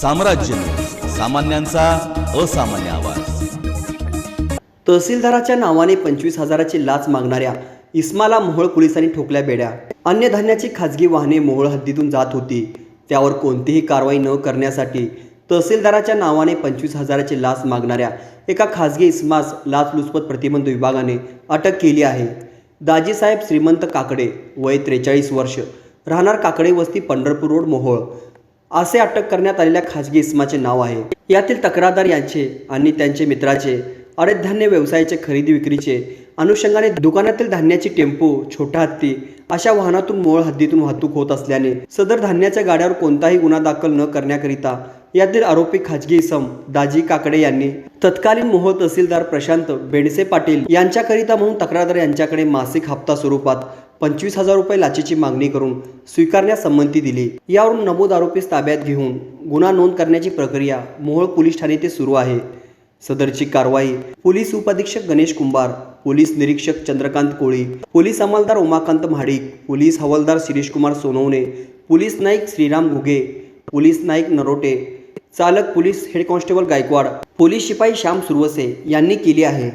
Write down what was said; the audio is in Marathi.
साम्राज्य सामान्यांचा असामान्य आवाज. तहसीलदाराच्या नावाने पंचवीस हजाराची लाच मागणाऱ्या इस्माला मोहोळ पोलिसांनी ठोकल्या बेड्या. अन्नधान्याची खाजगी वाहने मोहोळ हद्दीतून जात होती. त्यावर कोणतीही कारवाई न करण्यासाठी तहसीलदाराच्या नावाने पंचवीस हजाराची लाच मागणाऱ्या एका खाजगी इस्मास लाचलुचपत प्रतिबंध विभागाने अटक केली आहे. दाजीसाहेब श्रीमंत काकडे वय त्रेचाळीस वर्ष राहणार काकडे वस्ती पंढरपूर रोड मोहोळ. असे अटक करण्यात आलेल्या खाजगी इसमाचे नाव आहे. यातील तक्रारदार यांचे आणि त्यांचे मित्राचे अडथधान्य व्यवसायाचे खरेदी विक्रीचे अनुषंगाने दुकानातील धान्याची टेम्पो छोटा हत्ती अशा वाहनातून मोळ हद्दीतून वाहतूक होत असल्याने सदर धान्याच्या गाड्यावर कोणताही गुन्हा दाखल न करण्याकरिता यातील आरोपी खाजगी इसम दाजी काकडे यांनी तत्कालीन मोहोळ तहसीलदार प्रशांत बेडसे पाटील यांच्याकरिता म्हणून तक्रारदार यांच्याकडे मासिक हप्ता स्वरूपात पंचवीस हजार रुपये लाचेची मागणी करून स्वीकारण्यास संमती दिली. यावरून नमूद आरोपीस ताब्यात घेऊन गुन्हा नोंद करण्याची प्रक्रिया मोहोळ पोलीस ठाणे ते सुरू आहे. सदरची कारवाई पोलीस उपाधीक्षक गणेश कुंभार पोलीस निरीक्षक चंद्रकांत कोळी पोलीस अंमलदार उमाकांत महाडिक पोलीस हवालदार शिरीषकुमार सोनवणे पोलीस नाईक श्रीराम घुगे पोलीस नाईक नरोटे चालक police head constable Gaikwad. Police शिपाई श्याम सुरवसे यांनी केली आहे.